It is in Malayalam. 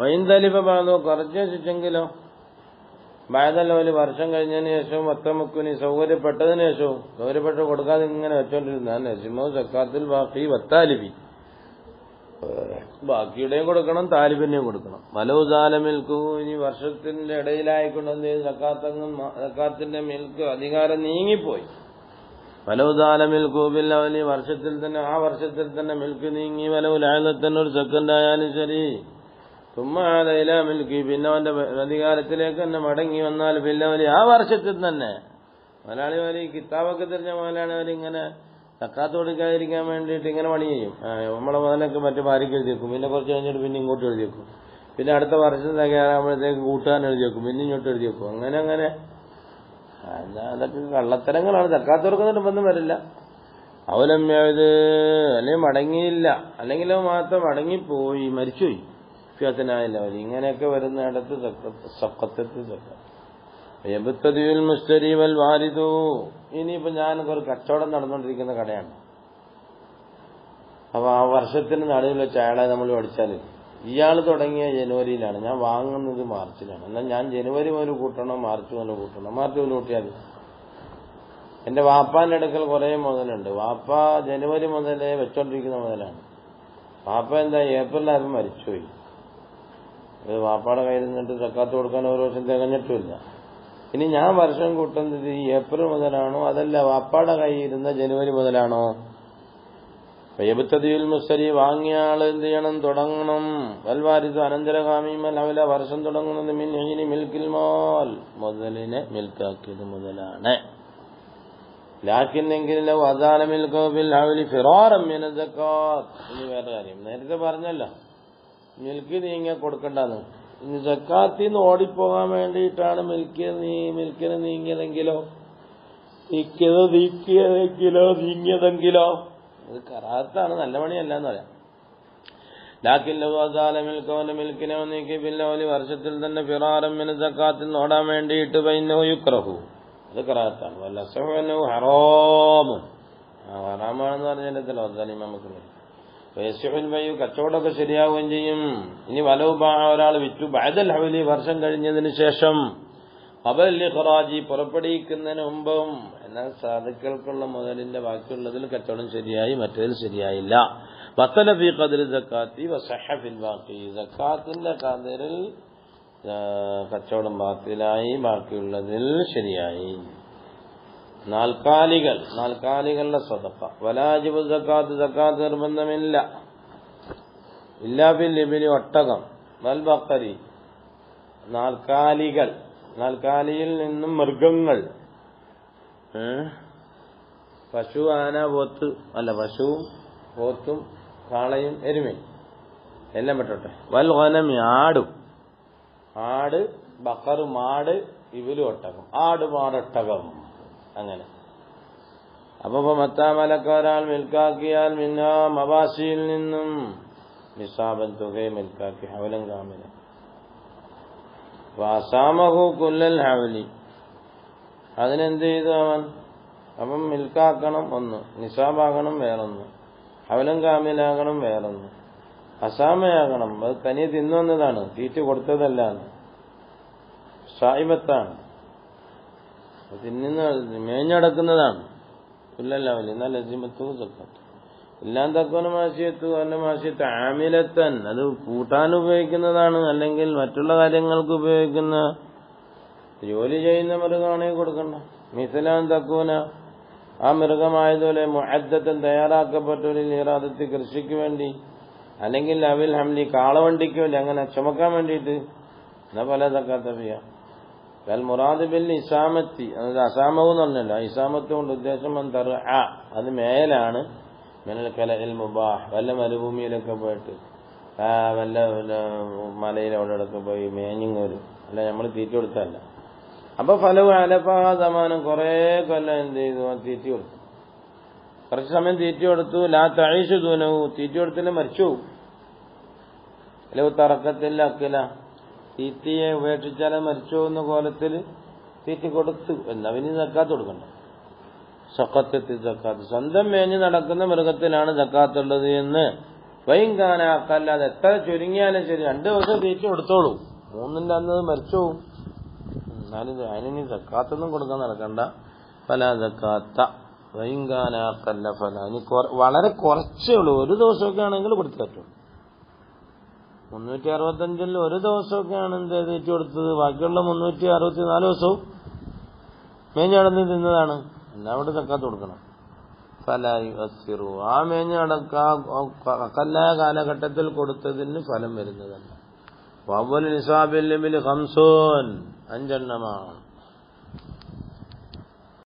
പറഞ്ഞു കുറച്ച് വെച്ചിട്ടെങ്കിലോ ബാധല്ല വർഷം കഴിഞ്ഞതിന് ശേഷവും വത്തമുക്കുനി സൗകര്യപ്പെട്ടതിന് ശേഷവും സൗകര്യപ്പെട്ട് കൊടുക്കാതെ ഇങ്ങനെ വെച്ചോണ്ടിരുന്ന നസിമോ സക്കാത്തിൽ ബാക്കി വത്താലിഫി ബാക്കിയുടെയും കൊടുക്കണം താലിബിന്റെയും കൊടുക്കണം. വലവുസാല മിൽക്കു ഇനി വർഷത്തിന്റെ ഇടയിലായിക്കൊണ്ട് എന്ത് ചെയ്തു? സക്കാത്തങ്ങും സക്കാത്തിന്റെ മിൽക്ക് അധികാരം നീങ്ങിപ്പോയി. വലവുദാല മിൽക്കു ഈ വർഷത്തിൽ തന്നെ ആ വർഷത്തിൽ തന്നെ മിൽക്ക് നീങ്ങി വലവ് തന്നെ ഒരു സെക്കൻഡ് ആയാലും ശരി. തുമ്മാലയില മിൽക്കി. പിന്നെ അവന്റെ അധികാരത്തിലേക്ക് തന്നെ മടങ്ങി വന്നാൽ പിന്നെ അവർ ആ വർഷത്തിൽ തന്നെ. മലയാളി വരി കിതാബൊക്കെ തിരിഞ്ഞ മലയാളി വരി ഇങ്ങനെ കൊടുക്കാതിരിക്കാൻ വേണ്ടിയിട്ട് ഇങ്ങനെ പണി ചെയ്യും. നമ്മളെ മുതലൊക്കെ മറ്റു ഭാര്യയ്ക്ക് എഴുതി വെക്കും. പിന്നെ കുറച്ച് കഴിഞ്ഞിട്ട് പിന്നെ ഇങ്ങോട്ട് എഴുതി വെക്കും. പിന്നെ അടുത്ത വർഷം തയ്യാറാകുമ്പോഴത്തേക്ക് കൂട്ടുകാരൻ എഴുതി വെക്കും. പിന്നെ ഇങ്ങോട്ട് എഴുതി വെക്കും. അങ്ങനെ അങ്ങനെ. അതൊക്കെ കള്ളത്തരങ്ങളാണ്. തക്കാത്ത് കൊടുക്കുന്ന നിർബന്ധം വരില്ല. അവലമ്യത് അല്ലെങ്കിൽ മടങ്ങിയില്ല. അല്ലെങ്കിൽ മാത്രം മടങ്ങിപ്പോയി മരിച്ചുപോയി. ഫിയത്തിനായില്ല അവർ ഇങ്ങനെയൊക്കെ വരുന്നിടത്ത് സക്കത്തത്ത് എബുത്തതിയുൽ മുസ്തരി വൽ വാരിദു. ഇനിയിപ്പോ ഞാൻ ഒരു കച്ചവടം നടന്നുകൊണ്ടിരിക്കുന്ന കടയാണ്. അപ്പൊ ആ വർഷത്തിന് നടുവിൽ വെച്ച് അയാളെ നമ്മൾ പഠിച്ചാൽ ഇയാൾ തുടങ്ങിയ ജനുവരിയിലാണ്. ഞാൻ വാങ്ങുന്നത് മാർച്ചിലാണ്. എന്നാൽ ഞാൻ ജനുവരി മുതൽ കൂട്ടണം മാർച്ച് മുതൽ കൂട്ടണം. മാർച്ച് മുതൽ കൂട്ടിയാൽ മതി. എന്റെ വാപ്പാന്റെ അടുക്കൽ കുറെ മുതലുണ്ട്. വാപ്പ ജനുവരി മുതലേ വെച്ചോണ്ടിരിക്കുന്ന മുതലാണ്. വാപ്പ എന്താ ഏപ്രിൽ ആരും മരിച്ചുപോയി. അത് വാപ്പാടെ കയ്യിൽ നിന്നിട്ട് സക്കാത്ത് കൊടുക്കാൻ ഒരു വർഷം തികഞ്ഞിട്ടുമില്ല. ഇനി ഞാൻ വർഷം കൂട്ടുന്നത് ഈ ഏപ്രിൽ മുതലാണോ? അതല്ല വാപ്പാടെ കയ്യിൽ ഇരുന്ന ജനുവരി മുതലാണോ? വയബത്തതിയിൽ മുസ്തരി വാങ്ങിയ ആൾ എന്ത് ചെയ്യണം? തുടങ്ങണം. വൽവാരിസ് അനന്തരകാമിമൽ അവല വർഷം തുടങ്ങുന്നത് മിൻ ഹീനി മിൽക്കിൽ മോൽ. മുതലിനെ മിൽക്കാക്കിയത് മുതലാണ്. ലാക്കിന്നെങ്കിലും അദാല മിൽക്കോ ബിൽ വേറെ കാര്യം. നേരത്തെ പറഞ്ഞല്ലോ. മിൽക്ക് നീങ്ങ കൊടുക്കണ്ടെന്ന്. ഇനി ജക്കാത്തിൽ നിന്ന് ഓടിപ്പോകാൻ വേണ്ടിയിട്ടാണ് മിൽക്ക് നീ മിൽക്കിന് നീങ്ങിയതെങ്കിലോ? നീക്കിയത് നീക്കിയതെങ്കിലോ? നീങ്ങിയതെങ്കിലോ? ഇത് കറാത്താണ് നല്ല പണിയല്ല എന്ന് പറയാം മിൽക്കിനെ നീക്കി പിന്നെ ഒരു വർഷത്തിൽ തന്നെ ഫിറാറം മിന ജക്കാത്തിൽ നിന്ന് ഓടാൻ വേണ്ടിയിട്ട് പൈനോ യുക്രഹു. അത് കറാത്താണ്. ഹറാമും. ഹറാമാണെന്ന് പറഞ്ഞതിന്റെ നമുക്ക് വയസ്സുൽ വയു കച്ചവടമൊക്കെ ശരിയാവുകയും ചെയ്യും. ഇനി വലവ് ഒരാൾ വിറ്റു. ബൈദൽ ഹവലി വർഷം കഴിഞ്ഞതിന് ശേഷം അബലി ഖറാജി പുറപ്പെടുവിക്കുന്നതിന് മുമ്പും എന്നാൽ സാധുക്കൾക്കുള്ള മുതലിന്റെ ബാക്കിയുള്ളതിൽ കച്ചവടം ശരിയായി മറ്റേതിൽ ശരിയായില്ല. വത്തല ഫി ഖദർ കച്ചവടം ബാത്തിലായി ബാക്കിയുള്ളതിൽ ശരിയായി. നാൽക്കാലികൾ നാൽക്കാലികളുടെ സ്വതക്ക വലാജിബ് സക്കാത്ത് സക്കാത്ത് നിർബന്ധമില്ല. ഇല്ലാബിൽ ലിബിലി ഒട്ടകം. വൽ നാൽക്കാലികൾ. നാൽക്കാലിയിൽ നിന്നും മൃഗങ്ങൾ? പശു ആന പോത്ത് അല്ല പശുവും പോത്തും കാളയും എരുമയും. എല്ലാം പെട്ടോട്ടെ. വൽ ഗനമി ആടും. ആട് ബക്കറും ആട് ഇവലും ഒട്ടകം. ആട് മാടൊട്ടകം അങ്ങനെ. അപ്പൊ ഇപ്പൊ മത്താമലക്ക് ഒരാൾ മിൽക്കാക്കിയാൽ മിന്ന മവാസിയിൽ നിന്നും നിസാബൻ തുകയെ മിൽക്കാക്കി ഹവലം കാമില വാസാമഹു കുല്ലൽ ഹവലി അതിനെന്ത് ചെയ്തു അവൻ? അപ്പം മിൽക്കാക്കണം ഒന്ന് നിസാബാകണം വേറൊന്ന് ഹവലം കാമിലാകണം വേറൊന്ന്. അസാമയാകണം അത് തനിയെ തിന്നുവന്നതാണ് തീറ്റ കൊടുത്തതല്ലാണ് സായിബത്താണ്. തിന്നുന്ന മേഞ്ഞടക്കുന്നതാണ് ഇല്ലല്ലാവലി എന്നാൽ ലസിമത്തു സക്കാത്ത് എല്ലാം അല്ല ആശയത്ത് ആമിലത്തൻ. അത് കൂട്ടാൻ ഉപയോഗിക്കുന്നതാണ് അല്ലെങ്കിൽ മറ്റുള്ള കാര്യങ്ങൾക്ക് ഉപയോഗിക്കുന്ന ജോലി ചെയ്യുന്ന മൃഗമാണെങ്കിൽ കൊടുക്കണ്ട. മിസലാൻ തക്കൂന ആ മൃഗമായതുപോലെ മുഹദ്ദത്തൻ തയ്യാറാക്കപ്പെട്ട ഒരു നീറാദത്ത് കൃഷിക്ക് വേണ്ടി അല്ലെങ്കിൽ അവിൽ ഹംലി കാളവണ്ടിക്ക് വേണ്ടി അങ്ങനെ ചുമക്കാൻ വേണ്ടിയിട്ട് എന്നാ പല തക്കാത്തറിയ അൽ ബിൽ ഇസാമത്തി. അതായത് അസാമവും പറഞ്ഞല്ലോ. ഇസാമത്ത് കൊണ്ട് ഉദ്ദേശം എന്തറ ആ അത് മേലാണ്. മിനൽ എൽ മുബാഹ്. വല്ല മരുഭൂമിയിലൊക്കെ പോയിട്ട്. വല്ല മലയിൽ അവിടെയൊക്കെ പോയി വരും അല്ല നമ്മൾ തീറ്റ കൊടുത്തല്ല അപ്പൊ ഫലവും അലപ്പാ സമാനം കുറെ കൊല്ലം എന്ത് ചെയ്തു? തീറ്റ കൊടുത്തു. കുറച്ച് സമയം തീറ്റ കൊടുത്തു. ലാ തഴീഷു ദൂനവും തീറ്റ കൊടുത്തില്ല മരിച്ചു പോകും അല്ലെ തറക്കത്തില്ല അക്കില. തീറ്റയെ ഉപേക്ഷിച്ചാൽ മരിച്ചോ എന്ന കോലത്തിൽ തീറ്റ കൊടുത്തു എന്നാ പിന്നെ സക്കാത്ത് കൊടുക്കണ്ട. സക്കത്തെത്തി സക്കാത്ത് സ്വന്തം മേഞ്ഞ് നടക്കുന്ന മൃഗത്തിലാണ് ജക്കാത്തുള്ളത് എന്ന്. വൈം അത് എത്ര ചുരുങ്ങിയാലും ശരി രണ്ട് ദിവസം തീറ്റ കൊടുത്തോളൂ. മൂന്നിന്റെ അന്ന് മരിച്ചു. എന്നാലും അതിനി സക്കാത്തൊന്നും കൊടുക്കാൻ നടക്കണ്ട. ഫല സക്കാത്ത വൈകാനാക്കല്ല ഫല. ഇനി വളരെ കുറച്ചേ ഉള്ളൂ. ഒരു ദിവസമൊക്കെ ആണെങ്കിൽ കൊടുത്തു പറ്റും. മുന്നൂറ്റി അറുപത്തഞ്ചിൽ ഒരു ദിവസമൊക്കെയാണ് എന്ത് തെറ്റു കൊടുത്തത്. ബാക്കിയുള്ള മുന്നൂറ്റി അറുപത്തി നാല് ദിവസവും മേഞ്ഞടന്ന് തിന്നതാണ് എന്നാ അവിടെ തക്കാത്ത കൊടുക്കണം. ഫലായി അസിറു ആ മേഞ്ഞടക്ക കല്ലായ കാലഘട്ടത്തിൽ കൊടുത്തതിന് ഫലം വരുന്നതല്ല. വവ്വൽ നിസാബിൽ ഹംസോൻ അഞ്ചെണ്ണമാണ്.